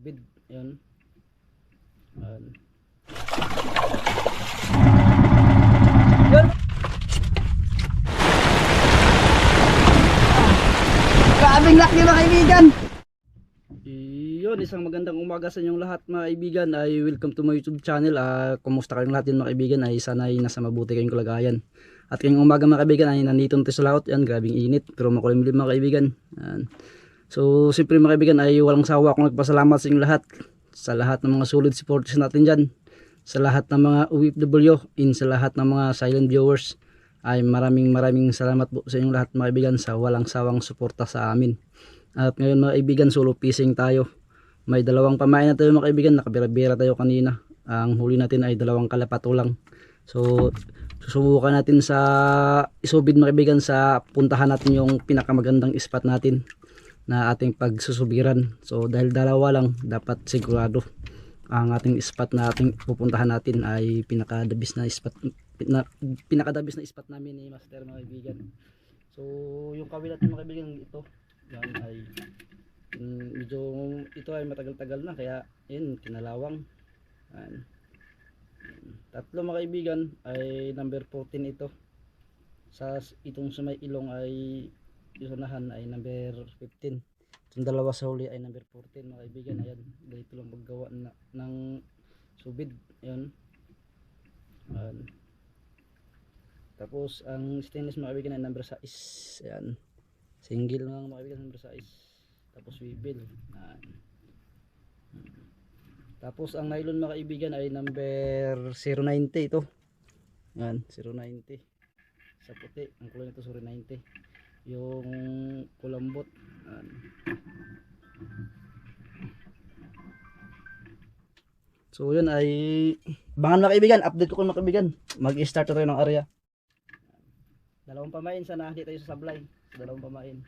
Tubig, yun. Ayan. Yun. Grabing laki mga kaibigan. Yun, isang magandang umaga sa inyong lahat mga kaibigan. Ay welcome to my YouTube channel. Ah, kumusta kayong lahat yun mga kaibigan? Ay sana ay nasa mabuti kayong kalagayan. At ngayong umaga mga kaibigan ay nandito natin sa laot. Yan, grabing init. Pero makulimlim mga kaibigan. Yan. So, siyempre mga kaibigan ay walang sawa akong nagpasalamat sa inyong lahat. Sa lahat ng mga solid supporters natin dyan. Sa lahat ng mga OFW. In sa lahat ng mga silent viewers. Ay maraming maraming salamat po sa inyong lahat mga kaibigan sa walang sawang suporta sa amin. At ngayon mga kaibigan, solo fishing tayo. May dalawang pamain na tayo mga kaibigan, nakabira-bira tayo kanina. Ang huli natin ay dalawang kalapato lang. So, susubukan natin sa isubid mga kaibigan sa puntahan natin yung pinakamagandang spot natin na ating pagsusubiran. So, dahil dalawa lang, dapat sigurado ang ating spot na ating pupuntahan natin ay pinakadabis na spot pinakadabis na spot namin ni Master mga kaibigan. So, yung kawil natin mga kaibigan ito, yan ay mm, medyo ito ay matagal-tagal na kaya yun kinalawang Ayan. tatlo mga kaibigan ay number 14 ito sa itong sa may ilong ay yusunahan ay number 15 itong dalawa sa huli ay number 14 mga kaibigan. Ayan dito lang maggawa na, ng subid. Yun Ayan. tapos ang stainless mga kaibigan ay number 6 ayan. Single lang mga kaibigan number 6 tapos swivel Ayan. tapos ang nylon mga kaibigan ay number 090 ito. Yan 090 sa puti ang kulay nito 090 yung kulambot. So yun ay bangan mga kaibigan update ko kung mga kaibigan. Mag start tayo ng area. Dalawang pamain sana hindi tayo sa sablay. Dalawang pamain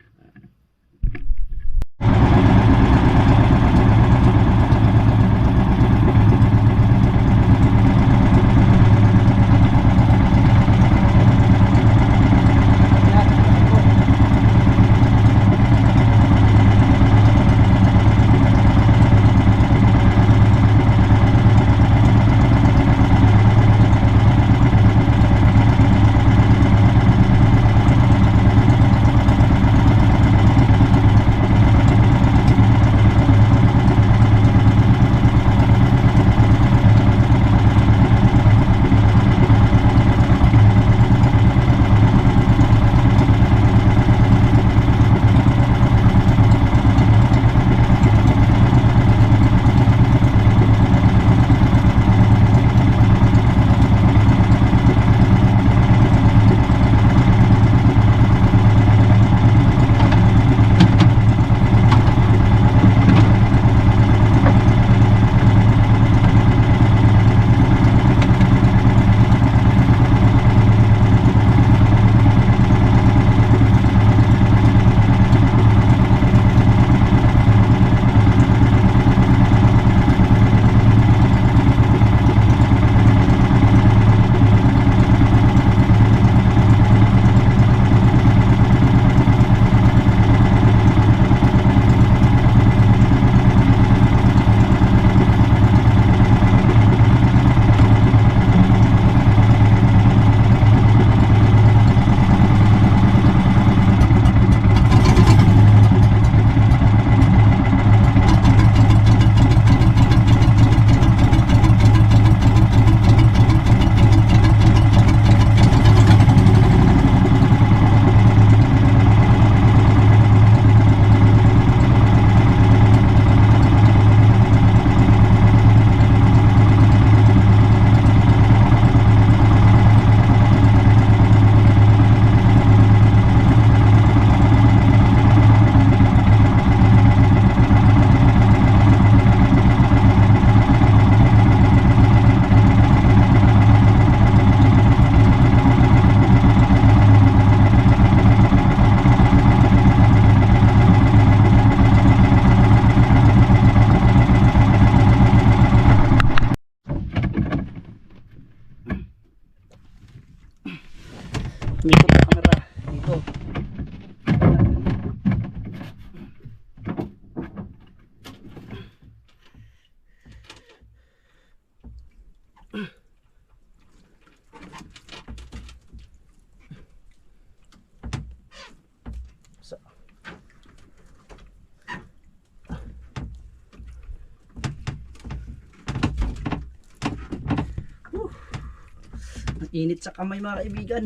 Init sa kamay mga kaibigan.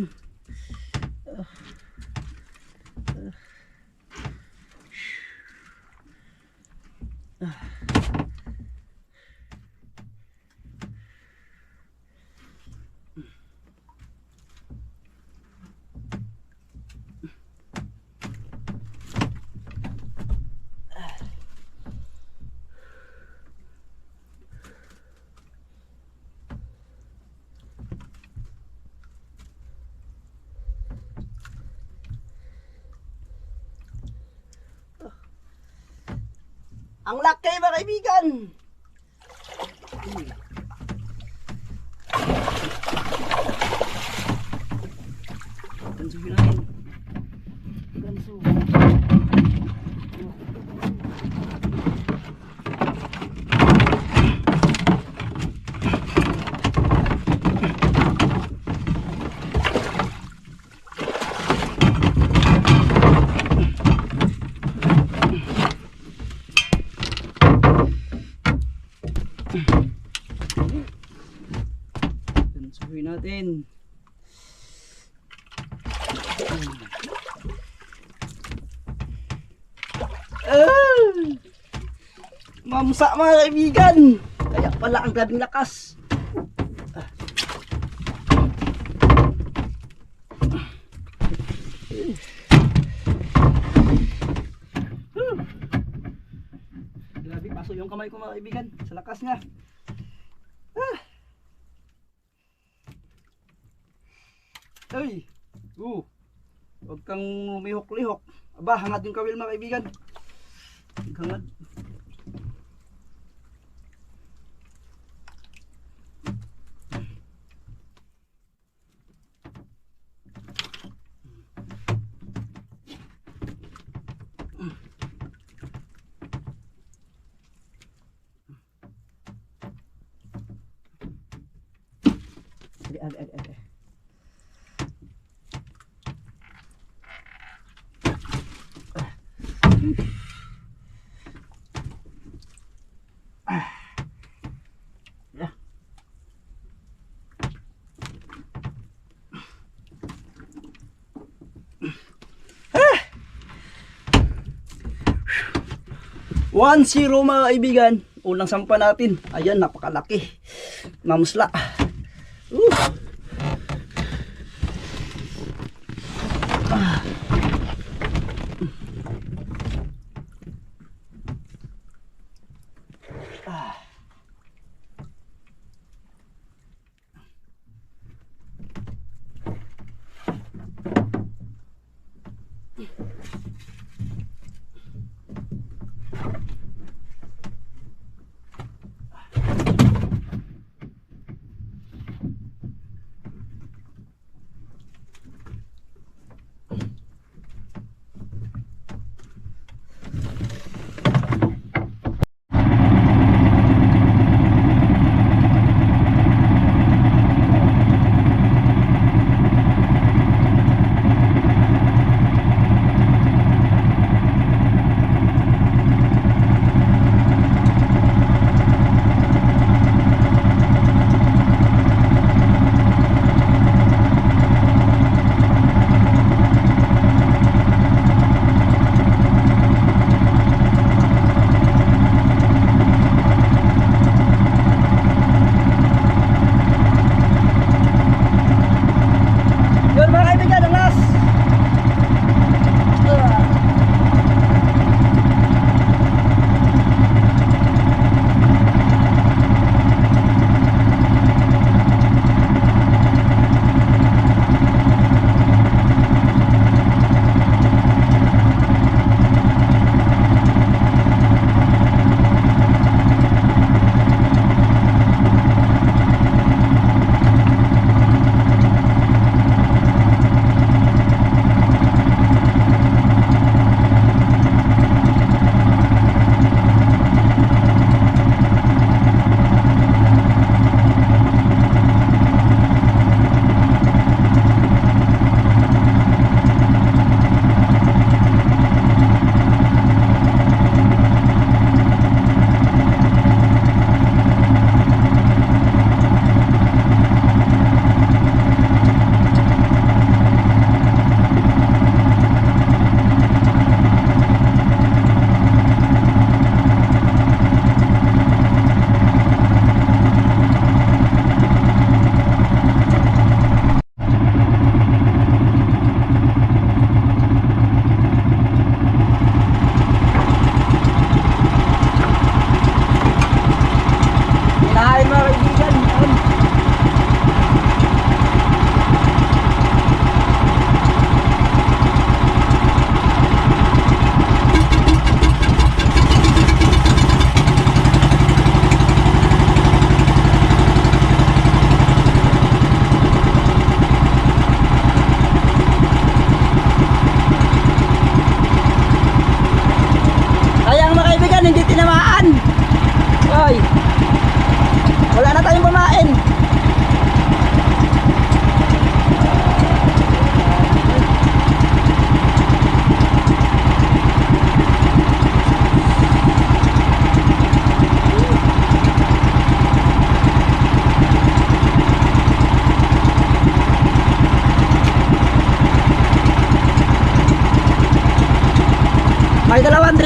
Ang laki mga kaibigan! Ganso natin. Ganso. Gansuhin natin. Ah! Mamsa mga kaibigan. Kaya pala ang grabing lakas. Grabe, paso yung kamay ko mga kaibigan. Sa lakas niya. Ah! Ay! Uh! Huwag kang lumihok-lihok. Aba, hangad yung kawil mga kaibigan. Hangad. Ag, ag, ag, ag. One zero mga kaibigan. Unang sampa natin. Ayan, napakalaki. Mamusla. 啊。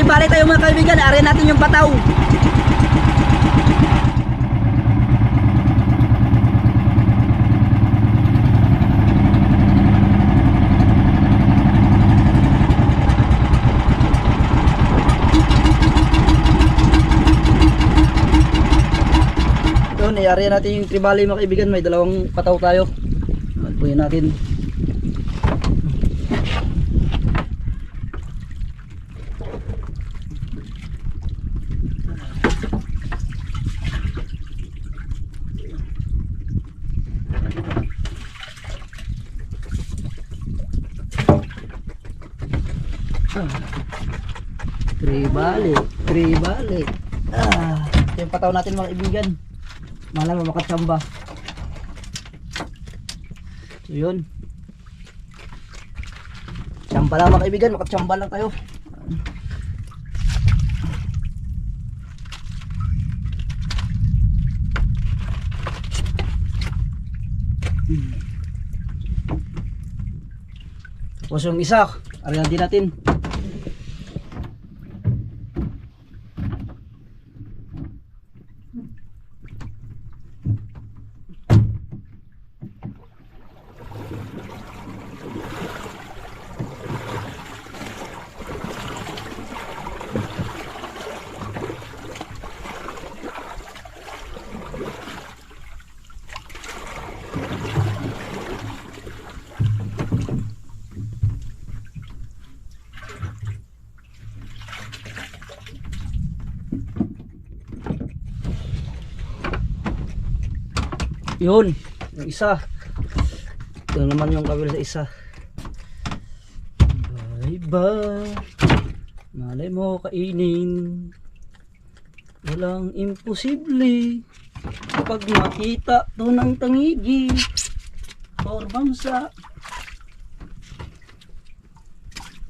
Tribali tayo mga kaibigan, ari natin yung pataw. Yun, iari natin yung tribali mga kaibigan, may dalawang pataw tayo. Magpuyin natin. Tribali, tribali. Ah, ito yung pataw natin mga kaibigan. Malang mo makatsamba. So yun. Tsamba lang mga kaibigan, makatsamba lang tayo. Hmm. Tapos yung isa, ariyan din natin. Yun, yung isa. Ito naman yung kabila sa isa. Bye bye. Malay mo kainin. Walang imposible. Kapag makita to ng tangigi. Or bangsa.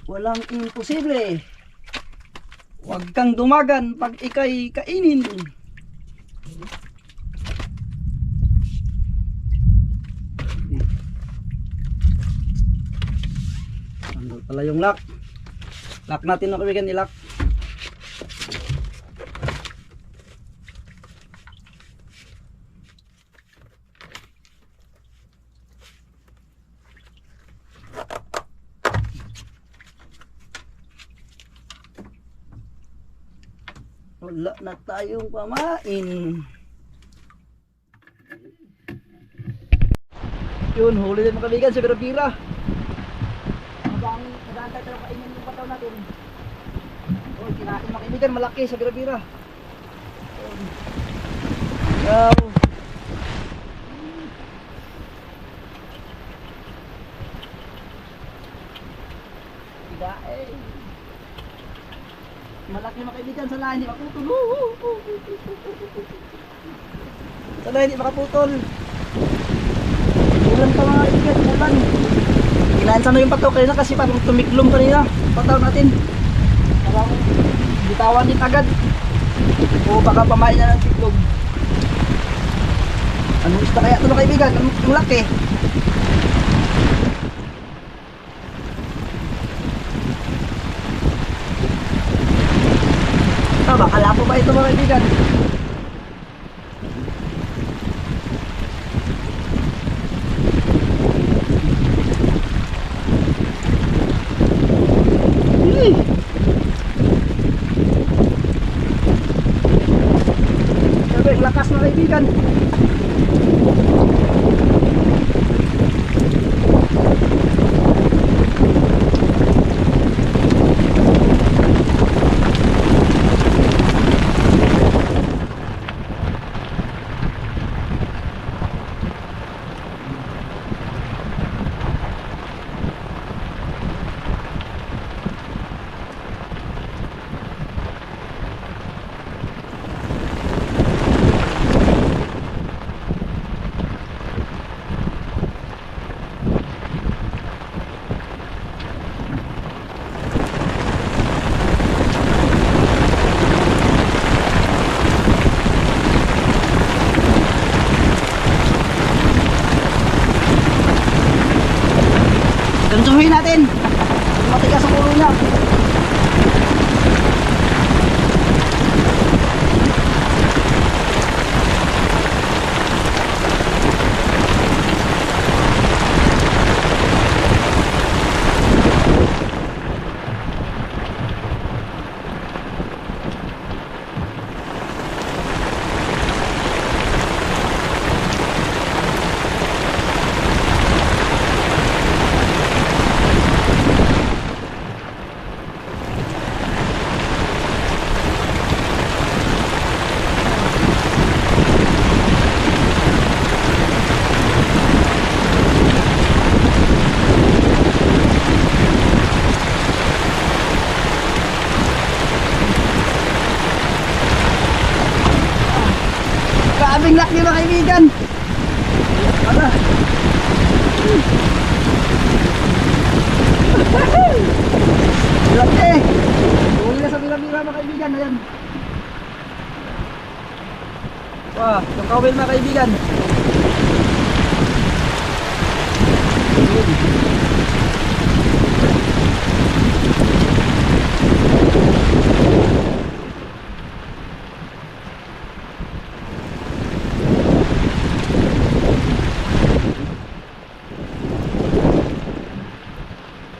Walang imposible. Huwag kang dumagan pag ikay kainin. Nandun pala yung lock. Lock natin na kaibigan, i-lock. Wala na tayong pamain. Yun, huli din mga kaibigan sa Bira-Bira. Nag-aantay tayo kainin yung pataw natin. Oh, kinain mga malaki sa bira-bira. Wow. Kinain. Malaki mga sa lahat hindi makaputol. Sa lahat makaputol. Ulan pa mga kaibigan, ulan. Kinain sana yung pataw kanina kasi parang tumiklom kanina. Pataw natin. Parang bitawan din agad. O baka pamain na ng tiklog. Anong isda kaya ito mga kaibigan? Ang laki. Ah, baka lapo ba ito mga kaibigan? Wah, yung kawil mga kaibigan.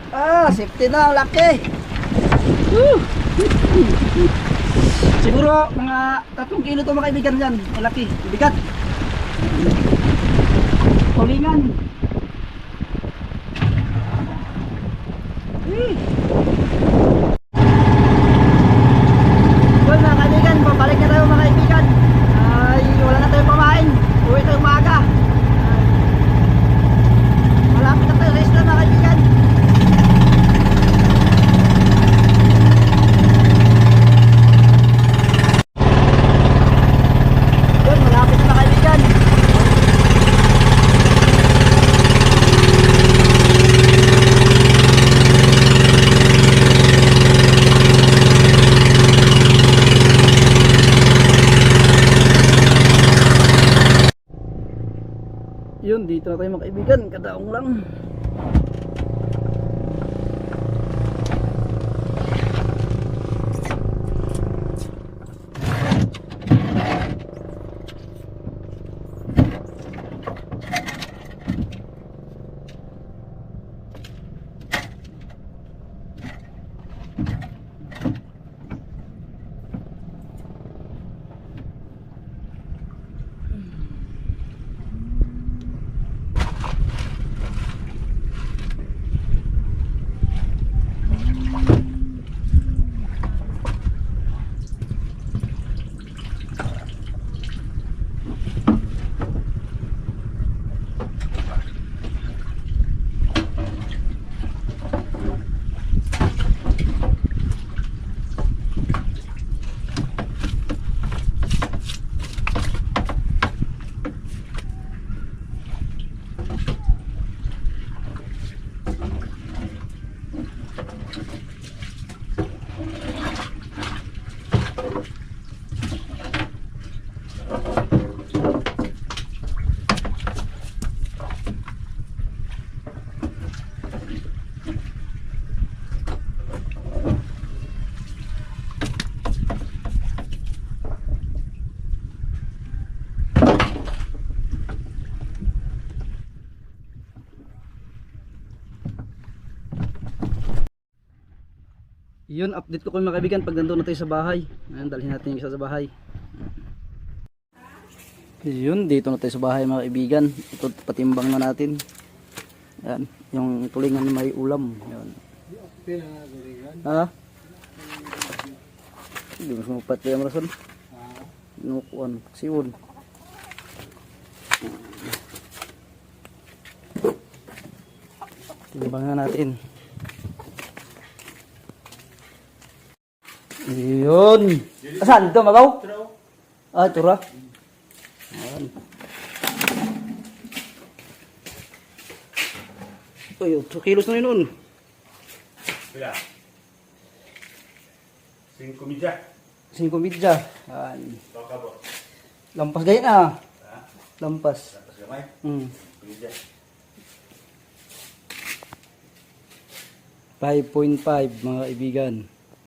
Ah, safety na, laki. Woo! Siguro mga 3 kilo to mga kaibigan dyan. Malaki, bigat. Tulingan. Eh. Well, mga kaibigan, babalik na tayo mga kaibigan. Ay, wala na tayong pamain. Uwi tayo umaga. Ay. Malapit na tayo sa isla mga kaibigan. Yun, malapit na kaibigan. Yun, dito na tayo mga kaibigan. Kadaong lang. Yun, update ko kayo mga kaibigan pag nandun na tayo sa bahay. Ayan, dalhin natin yung isa sa bahay. Yun, dito na tayo sa bahay mga kaibigan. Ito, patimbang na natin. Ayan, yung tulingan may ulam. Ayan. Ha? Hindi mo sumapat pa yung rason. Nukuan, siwon. Timbang na natin. Yun. Saan ito, mabaw? Ah, ito ra. Ayan. Uy, 2 kilos na yun nun. Mira. Cinco millas. 5 midya. Ayan. Toca po. Lampas ganyan ah. Ha? Lampas. Tapos gamay. Hmm. Cinco millas. 5.5 mga kaibigan.